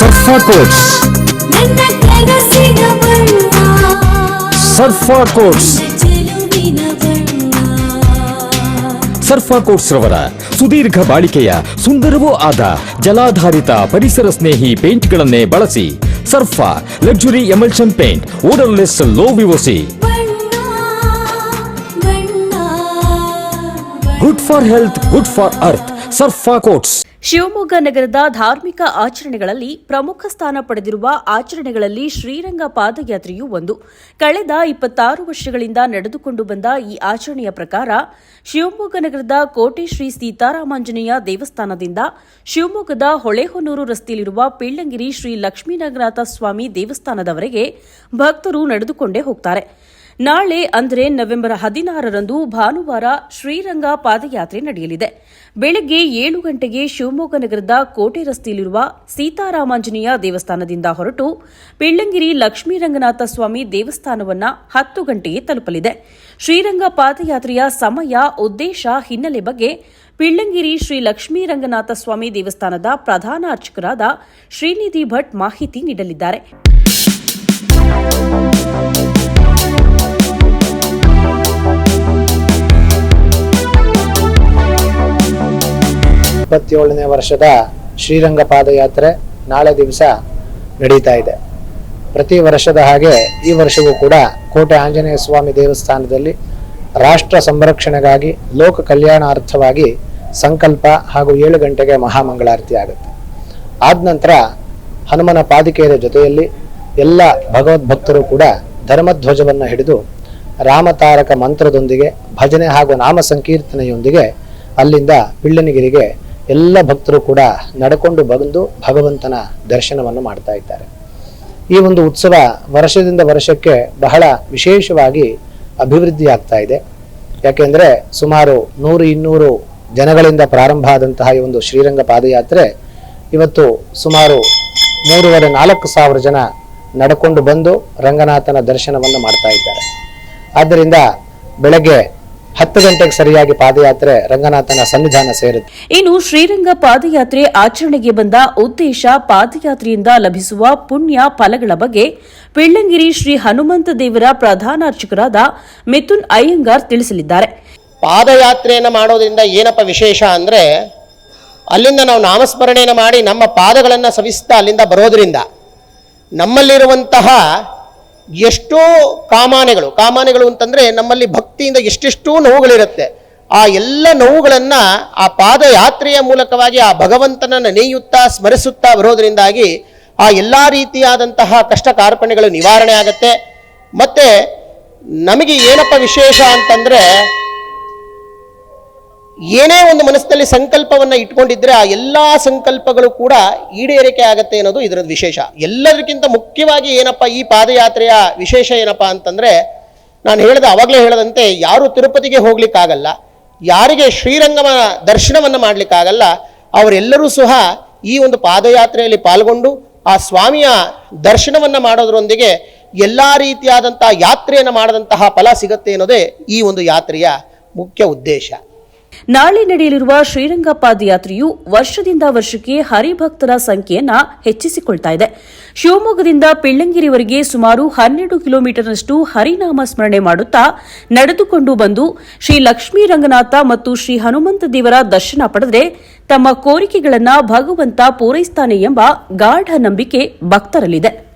ಸರ್ಫಾ quotes ನನ್ನ ಕನಸಿನ ಬಣ್ಣ ಸರ್ಫಾ ಕೋಟ್ಸ್ ಚೆಲುವಿನ ಬಣ್ಣ ಸರ್ಫಾ ಕೋಟ್ಸ್ ರವರ ಸುದೀರ್ಘ ಬಾಳಿಕೆಯ ಸುಂದರವೂ ಆದ ಜಲಾಧಾರಿತ ಪರಿಸರ ಸ್ನೇಹಿ ಪೇಂಟ್ಗಳನ್ನೇ ಬಳಸಿ Sarfa luxury emulsion paint odourless low VOC ಬಣ್ಣ ಬಣ್ಣ good for health good for earth Sarfa coats Shivamogga ನಗರದ ಧಾರ್ಮಿಕ ಆಚರಣೆಗಳಲ್ಲಿ ಪ್ರಮುಖ ಸ್ಥಾನ ಪಡೆದಿರುವ ಆಚರಣೆಗಳಲ್ಲಿ ಶ್ರೀರಂಗ ಪಾದಯಾತ್ರೆಯೂ ಒಂದು. ಕಳೆದ ಇಪ್ಪತ್ತಾರು ವರ್ಷಗಳಿಂದ ನಡೆದುಕೊಂಡು ಬಂದ ಈ ಆಚರಣೆಯ ಪ್ರಕಾರ ಶಿವಮೊಗ್ಗ ನಗರದ ಕೋಟೆ ಶ್ರೀ ಸೀತಾರಾಮಾಂಜನೇಯ ದೇವಸ್ಥಾನದಿಂದ ಶಿವಮೊಗ್ಗದ ಹೊಳೆಹೊನ್ನೂರು ರಸ್ತೆಯಲ್ಲಿರುವ ಪಿಳ್ಳಂಗಿರಿ ಶ್ರೀ ಲಕ್ಷ್ಮೀನಗರನಾಥ ಸ್ವಾಮಿ ದೇವಸ್ಥಾನದವರೆಗೆ ಭಕ್ತರು ನಡೆದುಕೊಂಡೇ ಹೋಗ್ತಾರೆ. ನಾಳೆ, ಅಂದರೆ ನವೆಂಬರ್ ಹದಿನಾರರಂದು ಭಾನುವಾರ ಶ್ರೀರಂಗ ಪಾದಯಾತ್ರೆ ನಡೆಯಲಿದೆ. ಬೆಳಗ್ಗೆ ಏಳು ಗಂಟೆಗೆ ಶಿವಮೊಗ್ಗ ನಗರದ ಕೋಟೆ ರಸ್ತೆಯಲ್ಲಿರುವ ಸೀತಾರಾಮಾಂಜನೇಯ ದೇವಸ್ಥಾನದಿಂದ ಹೊರಟು ಪಿಳ್ಳಂಗಿರಿ ಲಕ್ಷ್ಮೀರಂಗನಾಥ ಸ್ವಾಮಿ ದೇವಸ್ಥಾನವನ್ನ ಹತ್ತು ಗಂಟೆಗೆ ತಲುಪಲಿದೆ. ಶ್ರೀರಂಗ ಪಾದಯಾತ್ರೆಯ ಸಮಯ, ಉದ್ದೇಶ, ಹಿನ್ನೆಲೆ ಬಗ್ಗೆ ಪಿಳ್ಳಂಗಿರಿ ಶ್ರೀ ಲಕ್ಷ್ಮೀರಂಗನಾಥ ಸ್ವಾಮಿ ದೇವಸ್ಥಾನದ ಪ್ರಧಾನ ಅರ್ಚಕರಾದ ಶ್ರೀನಿಧಿ ಭಟ್ ಮಾಹಿತಿ ನೀಡಲಿದ್ದಾರೆ. ಇಪ್ಪತ್ತೇಳನೇ ವರ್ಷದ ಶ್ರೀರಂಗ ಪಾದಯಾತ್ರೆ ನಾಳೆ ದಿವಸ ನಡೀತಾ ಇದೆ. ಪ್ರತಿ ವರ್ಷದ ಹಾಗೆ ಈ ವರ್ಷವೂ ಕೂಡ ಕೋಟೆ ಆಂಜನೇಯ ಸ್ವಾಮಿ ದೇವಸ್ಥಾನದಲ್ಲಿ ರಾಷ್ಟ್ರ ಸಂರಕ್ಷಣೆಗಾಗಿ, ಲೋಕ ಕಲ್ಯಾಣಾರ್ಥವಾಗಿ ಸಂಕಲ್ಪ ಹಾಗೂ ಏಳು ಗಂಟೆಗೆ ಮಹಾಮಂಗಳಾರತಿ ಆಗುತ್ತೆ. ಆದ ನಂತರ ಹನುಮನ ಪಾದಿಕೆಯರ ಜೊತೆಯಲ್ಲಿ ಎಲ್ಲ ಭಗವದ್ಭಕ್ತರು ಕೂಡ ಧರ್ಮಧ್ವಜವನ್ನು ಹಿಡಿದು ರಾಮತಾರಕ ಮಂತ್ರದೊಂದಿಗೆ ಭಜನೆ ಹಾಗೂ ನಾಮ ಸಂಕೀರ್ತನೆಯೊಂದಿಗೆ ಅಲ್ಲಿಂದ ಪಿಳ್ಳನಗಿರಿಗೆ ಎಲ್ಲ ಭಕ್ತರು ಕೂಡ ನಡ್ಕೊಂಡು ಬಂದು ಭಗವಂತನ ದರ್ಶನವನ್ನು ಮಾಡ್ತಾ ಇದ್ದಾರೆ. ಈ ಒಂದು ಉತ್ಸವ ವರ್ಷದಿಂದ ವರ್ಷಕ್ಕೆ ಬಹಳ ವಿಶೇಷವಾಗಿ ಅಭಿವೃದ್ಧಿ ಆಗ್ತಾ ಇದೆ. ಯಾಕೆಂದರೆ ಸುಮಾರು ನೂರು ಇನ್ನೂರು ಜನಗಳಿಂದ ಪ್ರಾರಂಭ ಆದಂತಹ ಈ ಒಂದು ಶ್ರೀರಂಗ ಪಾದಯಾತ್ರೆ ಇವತ್ತು ಸುಮಾರು ಮೂರುವರೆ ನಾಲ್ಕು ಸಾವಿರ ಜನ ನಡ್ಕೊಂಡು ಬಂದು ರಂಗನಾಥನ ದರ್ಶನವನ್ನು ಮಾಡ್ತಾ ಇದ್ದಾರೆ. ಆದ್ದರಿಂದ ಬೆಳಗ್ಗೆ ಹತ್ತು ಗಂಟೆಗೆ ಸರಿಯಾಗಿ ಪಾದಯಾತ್ರೆ ರಂಗನಾಥನ ಸನ್ನಿಧಾನ ಸೇರುತ್ತೆ. ಇನ್ನು ಶ್ರೀರಂಗ ಪಾದಯಾತ್ರೆ ಆಚರಣೆಗೆ ಬಂದ ಉದ್ದೇಶ ಪಾದಯಾತ್ರೆಯಿಂದ ಲಭಿಸುವ ಪುಣ್ಯ ಫಲಗಳ ಬಗ್ಗೆ ಪಿಳ್ಳಂಗಿರಿ ಶ್ರೀ ಹನುಮಂತ ದೇವರ ಪ್ರಧಾನ ಅರ್ಚಕರಾದ ಮಿಥುನ್ ಅಯ್ಯಂಗಾರ್ ತಿಳಿಸಲಿದ್ದಾರೆ. ಪಾದಯಾತ್ರೆಯನ್ನು ಮಾಡೋದ್ರಿಂದ ಏನಪ್ಪ ವಿಶೇಷ ಅಂದರೆ ಅಲ್ಲಿಂದ ನಾವು ನಾಮಸ್ಮರಣೆಯನ್ನು ಮಾಡಿ ನಮ್ಮ ಪಾದಗಳನ್ನು ಸವಿಸ್ತಾ ಅಲ್ಲಿಂದ ಬರೋದ್ರಿಂದ ನಮ್ಮಲ್ಲಿರುವಂತಹ ಎಷ್ಟೋ ಕಾಮಾನೆಗಳು ಕಾಮಾನೆಗಳು ಅಂತಂದರೆ ನಮ್ಮಲ್ಲಿ ಭಕ್ತಿಯಿಂದ ಎಷ್ಟೆಷ್ಟೋ ನೋವುಗಳಿರುತ್ತೆ. ಆ ಎಲ್ಲ ನೋವುಗಳನ್ನು ಆ ಪಾದಯಾತ್ರೆಯ ಮೂಲಕವಾಗಿ ಆ ಭಗವಂತನನ್ನು ನೇಯುತ್ತಾ ಸ್ಮರಿಸುತ್ತಾ ಬರೋದರಿಂದಾಗಿ ಆ ಎಲ್ಲ ರೀತಿಯಾದಂತಹ ಕಷ್ಟ ಕಾರ್ಪಣ್ಯಗಳು ನಿವಾರಣೆ ಆಗುತ್ತೆ. ಮತ್ತು ನಮಗೆ ಏನಪ್ಪ ವಿಶೇಷ ಅಂತಂದರೆ ಏನೇ ಒಂದು ಮನಸ್ಸಿನಲ್ಲಿ ಸಂಕಲ್ಪವನ್ನು ಇಟ್ಕೊಂಡಿದ್ರೆ ಆ ಎಲ್ಲ ಸಂಕಲ್ಪಗಳು ಕೂಡ ಈಡೇರಿಕೆ ಆಗತ್ತೆ ಅನ್ನೋದು ಇದರ ವಿಶೇಷ. ಎಲ್ಲದಕ್ಕಿಂತ ಮುಖ್ಯವಾಗಿ ಏನಪ್ಪ ಈ ಪಾದಯಾತ್ರೆಯ ವಿಶೇಷ ಏನಪ್ಪ ಅಂತಂದ್ರೆ ನಾನು ಹೇಳಿದ ಅವಾಗಲೇ ಹೇಳದಂತೆ ಯಾರು ತಿರುಪತಿಗೆ ಹೋಗ್ಲಿಕ್ಕಾಗಲ್ಲ, ಯಾರಿಗೆ ಶ್ರೀರಂಗಮ ದರ್ಶನವನ್ನು ಮಾಡಲಿಕ್ಕಾಗಲ್ಲ, ಅವರೆಲ್ಲರೂ ಸಹ ಈ ಒಂದು ಪಾದಯಾತ್ರೆಯಲ್ಲಿ ಪಾಲ್ಗೊಂಡು ಆ ಸ್ವಾಮಿಯ ದರ್ಶನವನ್ನು ಮಾಡೋದ್ರೊಂದಿಗೆ ಎಲ್ಲ ರೀತಿಯಾದಂತಹ ಯಾತ್ರೆಯನ್ನು ಮಾಡಿದಂತಹ ಫಲ ಸಿಗತ್ತೆ ಅನ್ನೋದೇ ಈ ಒಂದು ಯಾತ್ರೆಯ ಮುಖ್ಯ ಉದ್ದೇಶ. ನಾಳೆ ನಡೆಯಲಿರುವ ಶ್ರೀರಂಗ ಪಾದಯಾತ್ರೆಯು ವರ್ಷದಿಂದ ವರ್ಷಕ್ಕೆ ಹರಿಭಕ್ತರ ಸಂಖ್ಯೆಯನ್ನ ಹೆಚ್ಚಿಸಿಕೊಳ್ತಾ ಇದೆ. ಶಿವಮೊಗ್ಗದಿಂದ ಪಿಳ್ಳಂಗಿರಿವರೆಗೆ ಸುಮಾರು ಹನ್ನೆರಡು ಕಿಲೋಮೀಟರ್ನಷ್ಟು ಹರಿನಾಮ ಸ್ಮರಣೆ ಮಾಡುತ್ತಾ ನಡೆದುಕೊಂಡು ಬಂದು ಶ್ರೀ ಲಕ್ಷ್ಮೀ ರಂಗನಾಥ ಮತ್ತು ಶ್ರೀ ಹನುಮಂತ ದೇವರ ದರ್ಶನ ಪಡೆದರೆ ತಮ್ಮ ಕೋರಿಕೆಗಳನ್ನು ಭಗವಂತ ಪೂರೈಸ್ತಾನೆ ಎಂಬ ಗಾಢ ನಂಬಿಕೆ ಭಕ್ತರಲ್ಲಿದೆ.